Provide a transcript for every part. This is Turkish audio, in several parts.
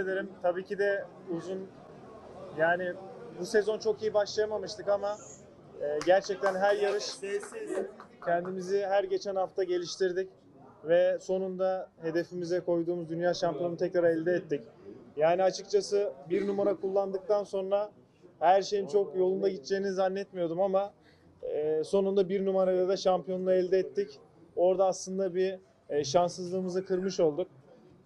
ederim. Tabii ki de uzun yani bu sezon çok iyi başlayamamıştık ama e, gerçekten her yarış kendimizi her geçen hafta geliştirdik ve sonunda hedefimize koyduğumuz dünya şampiyonu tekrar elde ettik. Yani açıkçası bir numara kullandıktan sonra her şeyin çok yolunda gideceğini zannetmiyordum ama e, sonunda bir numarayla da şampiyonluğu elde ettik. Orada aslında bir e, şanssızlığımızı kırmış olduk.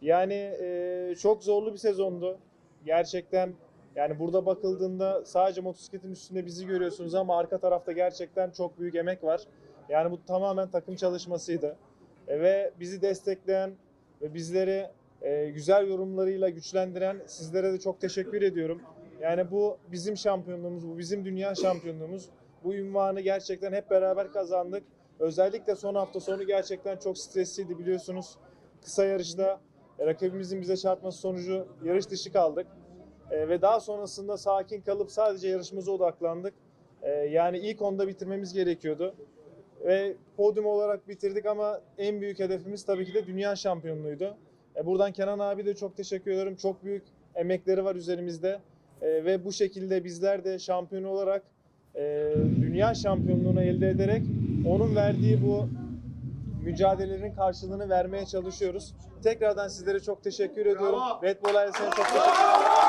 Yani e, çok zorlu bir sezondu. Gerçekten yani burada bakıldığında sadece motosikletin üstünde bizi görüyorsunuz ama arka tarafta gerçekten çok büyük emek var. Yani bu tamamen takım çalışmasıydı. E, ve bizi destekleyen ve bizleri e, güzel yorumlarıyla güçlendiren sizlere de çok teşekkür ediyorum. Yani bu bizim şampiyonluğumuz, bu bizim dünya şampiyonluğumuz. Bu ünvanı gerçekten hep beraber kazandık. Özellikle son hafta sonu gerçekten çok stresliydi biliyorsunuz. Kısa yarışta rakibimizin bize çarpması sonucu yarış dışı kaldık. E, ve daha sonrasında sakin kalıp sadece yarışımıza odaklandık. E, yani ilk onda bitirmemiz gerekiyordu. Ve podyum olarak bitirdik ama en büyük hedefimiz tabii ki de dünya şampiyonluğuydu. E, buradan Kenan abi de çok teşekkür ederim. Çok büyük emekleri var üzerimizde. E, ve bu şekilde bizler de şampiyon olarak e, dünya şampiyonluğunu elde ederek onun verdiği bu mücadelelerin karşılığını vermeye çalışıyoruz. Tekrardan sizlere çok teşekkür ediyorum. Red Bull ailesine çok teşekkür ederim.